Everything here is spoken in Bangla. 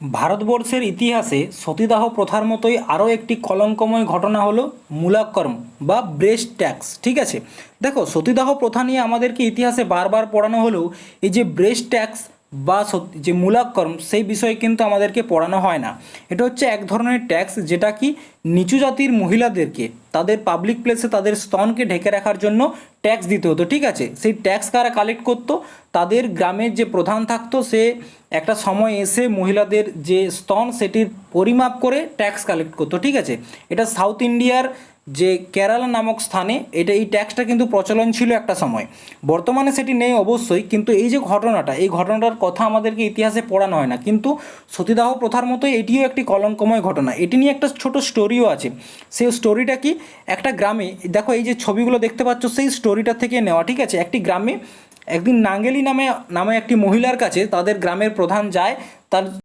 ভারতবর্ষের ইতিহাসে সতীদাহ প্রথার মতোই আরও একটি কলঙ্কময় ঘটনা হলো মূলাকর্ম বা ব্রেস্ট ট্যাক্স, ঠিক আছে? দেখো, সতীদাহ প্রথা নিয়ে আমাদেরকে ইতিহাসে বারবার পড়ানো হলেও এই যে ব্রেস্ট ট্যাক্স বা যে মূলাকর্ম সেই বিষয়ে কিন্তু আমাদেরকে পড়ানো হয় না। এটা হচ্ছে এক ধরনের ট্যাক্স যেটা কি নিচু জাতির মহিলাদেরকে, তাদের পাবলিক প্লেসে তাদের স্তনকে ঢেকে রাখার জন্য ট্যাক্স দিতে হতো, ঠিক আছে? সেই ট্যাক্স কারা কালেক্ট করতো? তাদের গ্রামের যে প্রধান থাকতো, সে একটা সময় এসে মহিলাদের যে স্তন, সেটির পরিমাপ করে ট্যাক্স কালেক্ট করতো, ঠিক আছে? এটা সাউথ ইন্ডিয়ার যে কেরালা নামক স্থানে এটা এই ট্যাক্সটা কিন্তু প্রচলন ছিল একটা সময়। বর্তমানে সেটি নেই অবশ্যই, কিন্তু এই যে ঘটনাটা, এই ঘটনাটার কথা আমাদেরকে ইতিহাসে পড়ানো হয় না। কিন্তু সতীদাহ প্রথার মতোই এটিও একটি কলঙ্কময় ঘটনা। এটি নিয়ে একটা ছোট স্টোরিও আছে। সেই স্টোরিটা কি? একটা গ্রামে, দেখো এই যে ছবিগুলো দেখতে পাচ্ছ, সেই স্টোরিটা থেকে নেওয়া, ঠিক আছে? একটি গ্রামে একদিন নাঙ্গেলি নামে নামে একটি মহিলার কাছে তাদের গ্রামের প্রধান যায়, তার